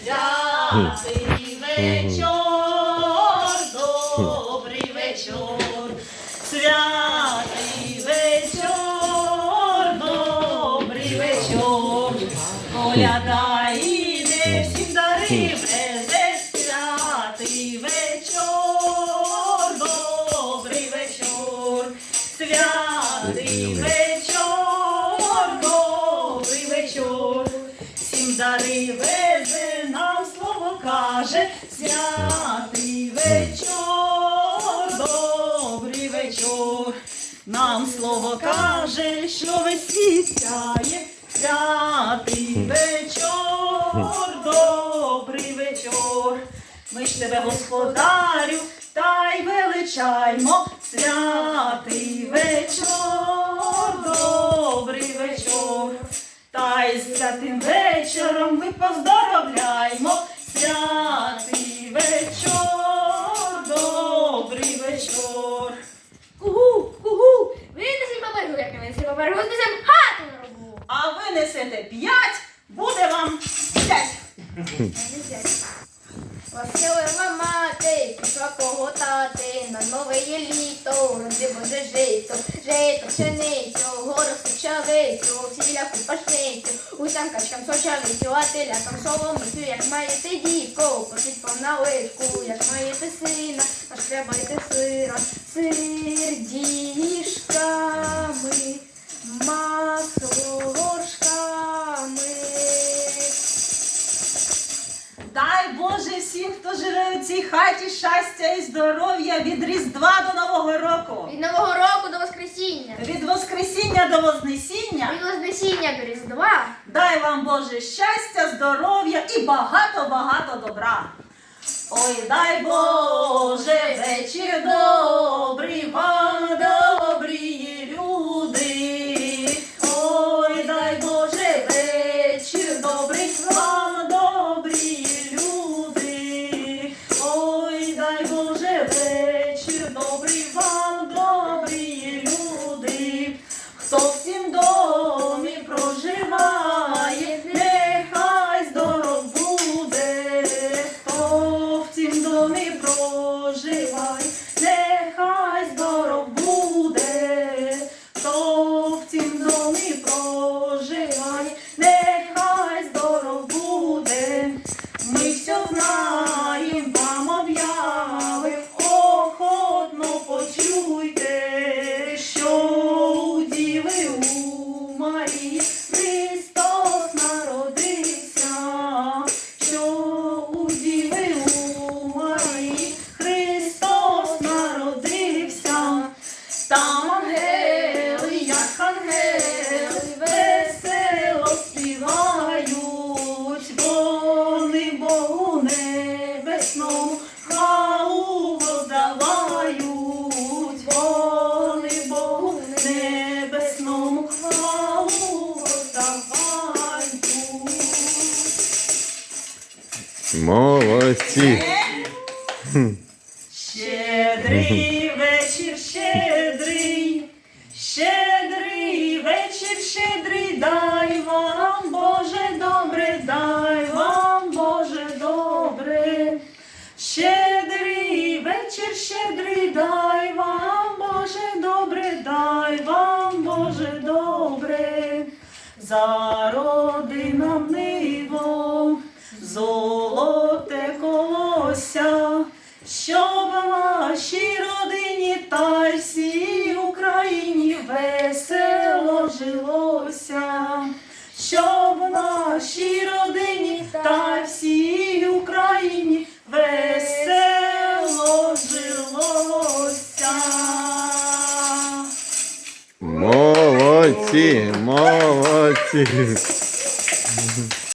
Святий вечір, добрий вечір, святий іде всім дари, везе святий вечір, добрий вечір, святий вечір, святий вечір, добрий вечір. Нам слово каже, що весь світ сяє, святий вечір, добрий вечір. Ми ж тебе, господарю, та й величаймо, святий вечір, добрий вечір. Та й святим вечором ми поздоровляємо, Василила мати, пішла поготати на нове є літо, роди буде жито, жито, пшеницю, гору сучавицю, всіляку пашницю, усям качкам сочавицю, а телякам соломицю, як маєте дівко, вам на наливку, як маєте сина, аж треба сира, цій хаті, щастя і здоров'я від Різдва до Нового року. Від Нового року до Воскресіння. Від Воскресіння до Вознесіння. Від Вознесіння до Різдва. Дай вам Боже щастя, здоров'я і багато-багато добра. Ой, дай Боже, вечір добрий вам, добрі люди. Ой, дай Боже, вечір добрий вам, Христос народився, що у діви у Марії Христос народився. Молодці. Щедрий вечір, щедрий, щедрий вечір, щедрий, дай вам, Боже, добре, дай вам, Боже, добре. Щедрий вечір, щедрий, дай вам, Боже, добре, дай вам, Боже, добре. Зароди нам щоб нашій родині та всій Україні весело жилося, щоб нашій родині та всій Україні весело жилося. Молодці, молодці.